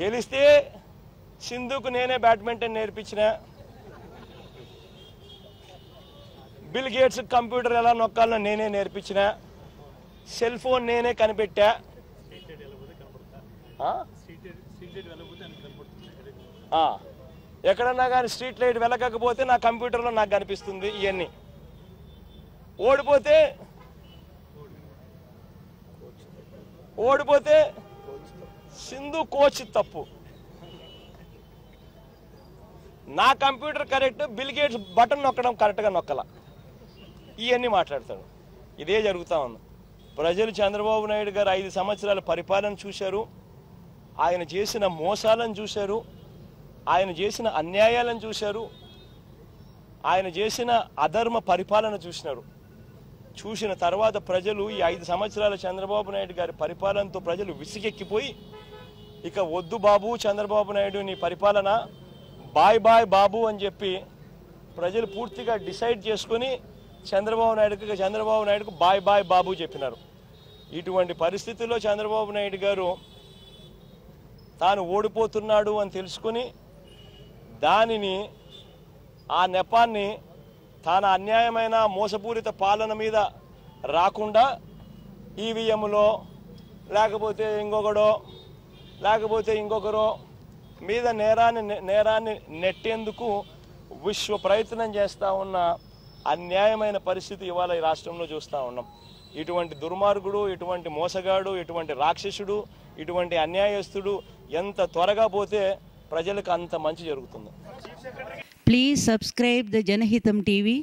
గెలిస్తే సింధుకు నేనే బ్యాడ్మింటన్ నేర్పించిన. బిల్ గేట్స్ కంప్యూటర్ ఎలా నొక్కాలో నేనే నేర్పించిన. సెల్ ఫోన్ నేనే కనిపెట్టా. ఎక్కడన్నా కానీ స్ట్రీట్ లైట్ వెళ్ళకపోతే నా కంప్యూటర్లో నాకు కనిపిస్తుంది ఇవన్నీ ఓడిపోతే ఓడిపోతే సింధు కోచ్ తప్పు. నా computer correct Bill Gates button నొక్కడం కరెక్ట్గా నొక్కల. ఇవన్నీ మాట్లాడతాడు. ఇదే జరుగుతూ ఉంది. ప్రజలు చంద్రబాబు నాయుడు గారు ఐదు సంవత్సరాల పరిపాలన చూశారు. ఆయన చేసిన మోసాలను చూశారు. ఆయన చేసిన అన్యాయాలను చూశారు. ఆయన చేసిన అధర్మ పరిపాలన చూసినారు. చూసిన తర్వాత ప్రజలు ఈ ఐదు సంవత్సరాల చంద్రబాబు నాయుడు గారి పరిపాలనతో ప్రజలు విసిగెక్కిపోయి ఇక వద్దు బాబు చంద్రబాబు నాయుడు నీ పరిపాలన. బాయ్ బాయ్ బాబు అని చెప్పి ప్రజలు పూర్తిగా డిసైడ్ చేసుకొని చంద్రబాబు నాయుడుకి చంద్రబాబు నాయుడుకు బాయ్ బాయ్ బాబు చెప్పినారు. ఇటువంటి పరిస్థితుల్లో చంద్రబాబు నాయుడు గారు తాను ఓడిపోతున్నాడు అని తెలుసుకొని దానిని ఆ నెపాన్ని తాను అన్యాయమైన మోసపూరిత పాలన మీద రాకుండా ఈవీఎంలో లేకపోతే ఇంకొకడో లేకపోతే ఇంకొకరు మీద నేరాన్ని నేరాన్ని నెట్టేందుకు విశ్వ ప్రయత్నం చేస్తూ ఉన్న అన్యాయమైన పరిస్థితి ఇవాళ ఈ రాష్ట్రంలో చూస్తూ ఉన్నాం. ఇటువంటి దుర్మార్గుడు ఇటువంటి మోసగాడు ఇటువంటి రాక్షసుడు ఇటువంటి అన్యాయస్తుడు ఎంత త్వరగా పోతే ప్రజలకు అంత మంచి జరుగుతుంది. Please subscribe the Janahitam TV